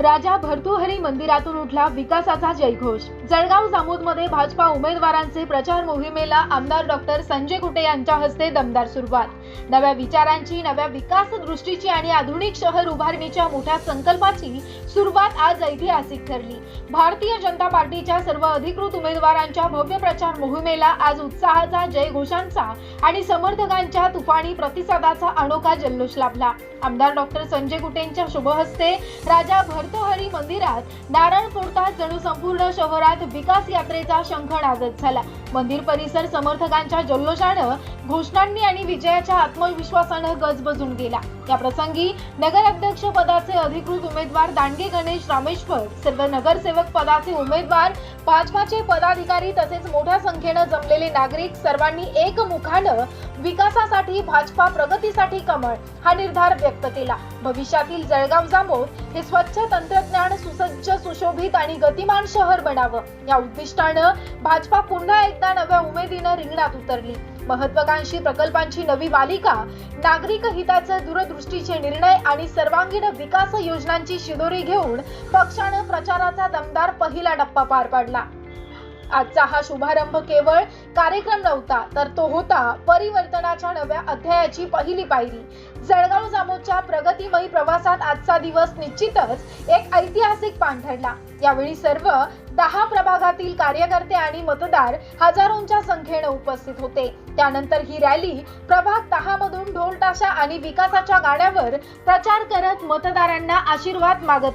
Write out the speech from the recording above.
राजा भर्तुहरी मंदिरातून उठला विकासाचा जयघोष. जळगाव जामोदमध्ये भाजपा उमेदवारांचे प्रचार मोहिमेला आमदार डॉक्टर संजय कुटे यांच्या हस्ते दमदार सुरुवात. नव्या विचारांची नव्या विकास दृष्टीची आणि आधुनिक शहर उभारणीच्या मोठ्या संकल्पाची सुरुवात आज ऐतिहासिक ठरली. भारतीय जनता पार्टीच्या सर्व अधिकृत उमेदवारांच्या भव्य प्रचार मोहिमेला आज उत्साहाचा जयघोषांचा आणि समर्थकांच्या तुफानी प्रतिसादाचा अनोखा जल्लोष लाभला. आमदार डॉक्टर संजय कुटेंच्या शुभहस्ते राजा भर्तृहरी मंदिरात नारळ फोडताच जणू संपूर्ण शहरात विकास यात्रेचा शंख नादत झाला. मंदिर परिसर समर्थकांच्या जल्लोषानं घोषणांनी आणि विजयाच्या आत्मविश्वासानं गजबजून गेला. या प्रसंगी नगराध्यक्ष पदाचे अधिकृत उमेदवार दांडगे गणेश रामेश्वर सर्व नगरसेवक पदाचे उमेदवार भाजपाचे पदाधिकारी तसेच मोठ्या संख्येनं जमलेले नागरिक सर्वांनी एकमुखानं विकासासाठी भाजपा प्रगतीसाठी कमळ हा निर्धार व्यक्त केला. भविष्यातील जळगाव जामोद हे स्वच्छ तंत्रज्ञान सुसज्ज सुशोभित आणि गतिमान शहर बनावं. या उद्दिष्टानं भाजपा पुन्हा एकदा नव्या उमेदीनं रिंगणात उतरली. महत्वाकांक्षी प्रकल्पांची नवी मालिका नागरिक हिताचे दूरदृष्टीचे निर्णय आणि सर्वांगीण विकास योजनांची शिदोरी घेऊन पक्षानं प्रचाराचा दमदार पहिला टप्पा पार पाडला. आजचा हा शुभारंभ केवळ कार्यक्रम नव्हता तर तो होता परिवर्तनाच्या नव्या अध्यायाची पहिली पायरी. जळगाव जामोदच्या प्रगतीमयी प्रवासात आजचा दिवस निश्चितच एक ऐतिहासिक पान ठरला. यावेळी सर्व दहा प्रभागातील कार्यकर्ते आणि मतदार हजारोंच्या संख्येनं उपस्थित होते. त्यानंतर ही रॅली प्रभाग दहा मधून ढोल ताशा आणि विकासाच्या गाड्यावर प्रचार करत मतदारांना आशीर्वाद मागत